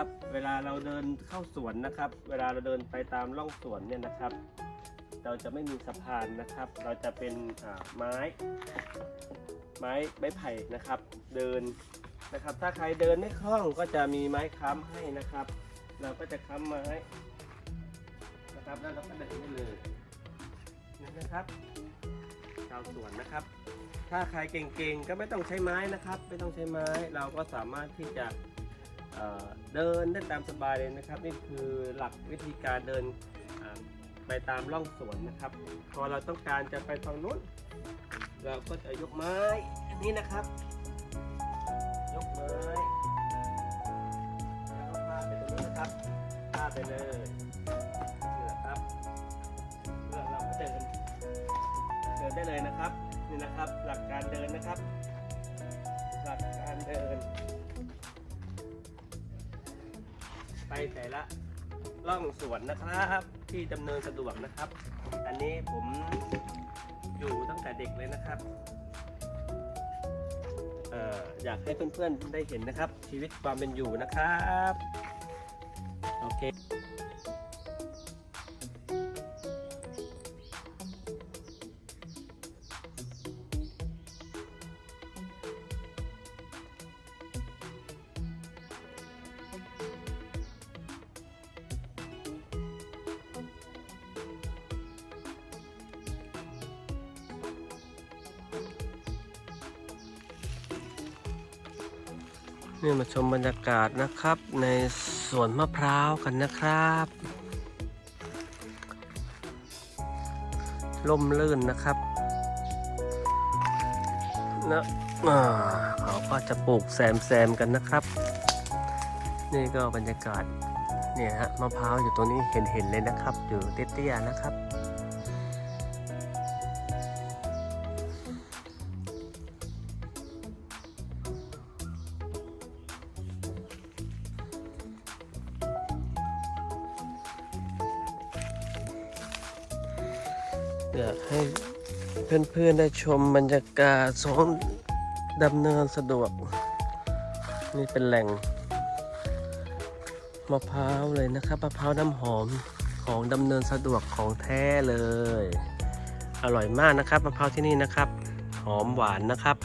นะครับ เวลาเราเดินเข้าสวนนะครับ เวลาเราเดินไปตามร่องสวนเนี่ยนะครับ เราจะไม่มีสะพานนะครับ เราจะเป็นไม้ ไม้ไม้ไผ่นะครับ เดินนะครับ ถ้าใครเดินไม่คล่องก็จะมีไม้ค้ำให้นะครับ เราก็จะค้ำไม้นะครับแล้วเราก็เดินได้เลยนี่นะครับชาวสวนนะครับ ถ้าใครเก่งๆก็ไม่ต้องใช้ไม้นะครับ ไม่ต้องใช้ไม้เราก็สามารถที่จะ เดินได้ตามสบายเลยนะครับ นี่คือหลักวิธีการเดินไปตามร่องสวนนะครับ พอเราต้องการจะไปฝั่งนู้นเราก็จะยกไม้อันนี้นะครับ ยกไม้แล้วก็พาไปตรงนี้นะครับพาไปเลยนี่แหละครับแล้วเราก็เดินเดินได้เลยนะครับนี่นะครับ หลักการเดินนะครับ ไปแต่ละล่องสวนนะครับ ที่ดำเนินสะดวกนะครับ อันนี้ผมอยู่ตั้งแต่เด็กเลยนะครับออยากให้เพื่อนๆได้เห็นนะครับ ชีวิตความเป็นอยู่นะครับ โอเค นี่มาชมบรรยากาศนะครับ ในสวนมะพร้าวกันนะครับ ล่มลื่นนะครับนะเขาก็จะปลูกแซมแซมกันนะครับ นี่ก็บรรยากาศเนี่ยฮะมะพร้าวอยู่ตรงนี้เห็นเห็นเลยนะครับ อยู่เตี้ยๆนะครับ อยากให้เพื่อนๆได้ชมบรรยากาศสองดำเนินสะดวก นี่เป็นแหล่งมะพร้าวเลยนะครับมะพร้าวน้ำหอมของดำเนินสะดวกของแท้เลย อร่อยมากนะครับมะพร้าวที่นี่นะครับ หอมหวานนะครับ